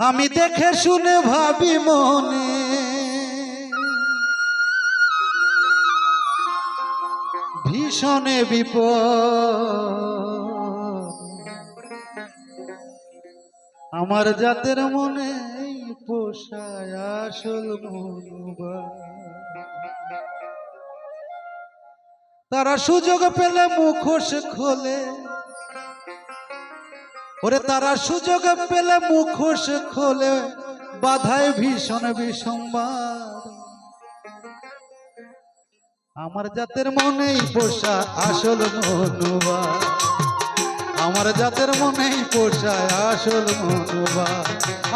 আমি দেখে শুনে ভাবি মনে। ভীষণে বিপদ। আমার জাতের মনে পোষায় আসল মনুবা তারা সুযোগ পেলে মুখোশ খোলে। ওরে তারা সুযোগ পেলে মুখোশ খোলে, বাধায় ভীষণ বিসম্বাদ। আমার জাতের মনেই পোষা আসল মনুবা আমার জাতের মনেই পোষায় আসল মনোবা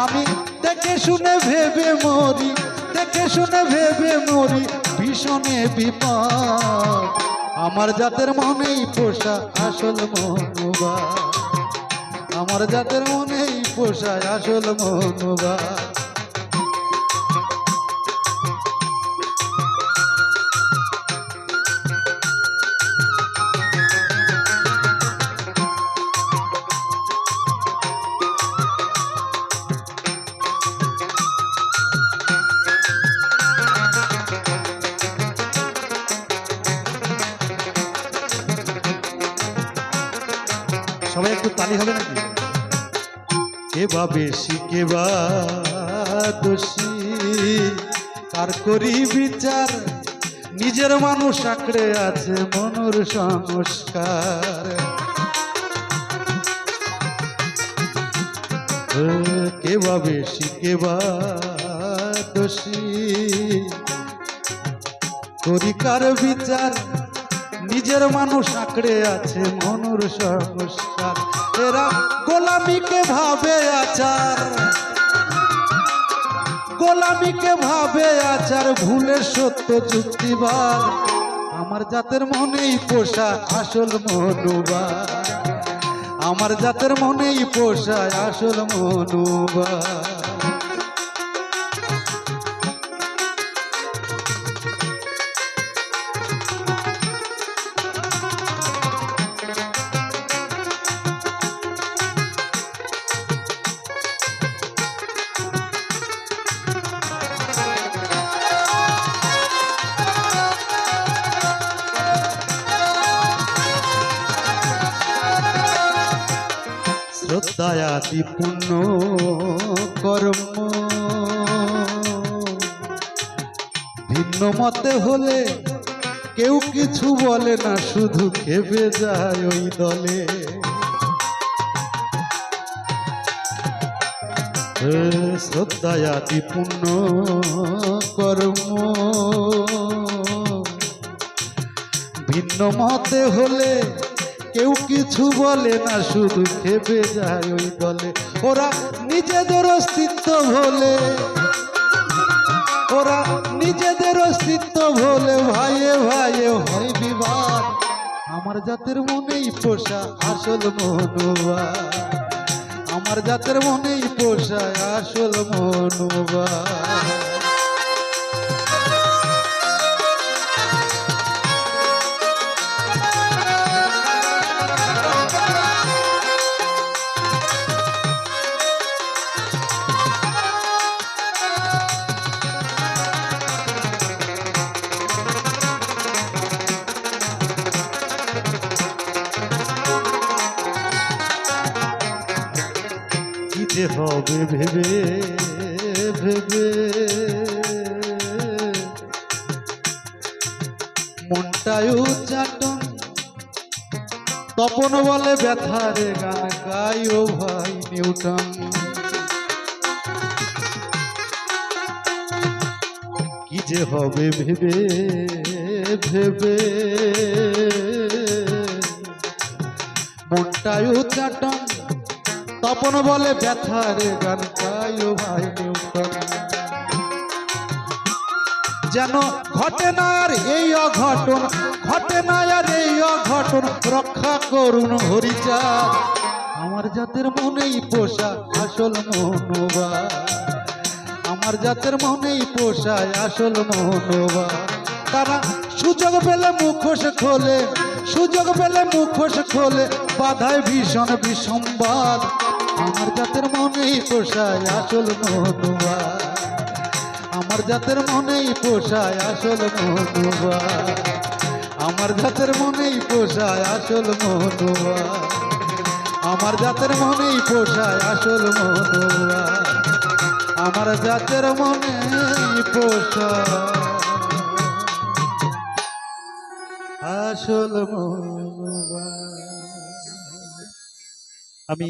আমি দেখে শুনে ভেবে মরি, দেখে শুনে ভেবে মরি, ভীষণে বিপদ। আমার জাতের মনেই পোষা আসল মনোবা আমার জাতের মনেই পোষায় আসল মনুবা সবাই একটু তালি হবে নাকি? কেবা বেশি, কেবা দোষী। কার করি বিচার? নিজের মানুষ আঁকড়ে আছে মনুর সংস্কার। কেবা বেশি, কেবা দোষী। করি কার বিচার? নিজের মানুষ আঁকড়ে আছে, মনুর সংস্কার। এরা গোলামিকে ভাবে আচার। গোলামিকে ভাবে আচার, ভুলে সত্য যুক্তিবার আমার জাতের মনেই পোষা আসল মনুবা আমার জাতের মনেই পোষায় আসল মনুবা শ্রদ্ধায়াতি পুণ্য কর্ম। ভিন্ন মতে হলে কেউ কিছু বলে না, শুধু খেপে যায় ওই দলে। শ্রদ্ধায়াতি পুণ্য কর্ম। ভিন্ন মতে হলে কেউ কিছু বলে না, শুধু খেপে যায় ওই দলে। ওরা নিজেদের অস্তিত্ব ভোলে। ওরা নিজেদের অস্তিত্ব ভোলে, ভাইয়ে ভাইয়ে হয় বিবাদ। আমার জাতের মনেই পোষা আসল মনুবা আমার জাতের মনেই পোষায় আসল মনুবা হবে ভেবে ভেবে মনটায় উচ্চাটন, তপন বলে ব্যথারে গান গাই ও ভাই নিউটন। কি যে হবে ভেবে ভেবে। মনটায় উচ্চাটন তপন বলে ব্যথারে গান গাই ভাই যেন ঘটে না আর এই অঘটন, ঘটে না আর এই অঘটন, রক্ষা করুন হরিচা। আমার জাতের মনেই পোষা আসল মনোবা আমার জাতের মনেই পোষায় আসল মনোবা তারা সুযোগ পেলে মুখোশ খোলে, সুযোগ পেলে মুখোশ খোলে, বাধায় ভীষণ বিসম্বাদ। আমার জাতের মনেই পোষায় আসল মনোবা আমার জাতের মনেই পোষায় আসল মনোবা আমার জাতের মনেই পোষায় আসল মনোবা আমার জাতের মনেই পোষায় আসল মনোবা আমার জাতের মনেই পোষায় আসল আমি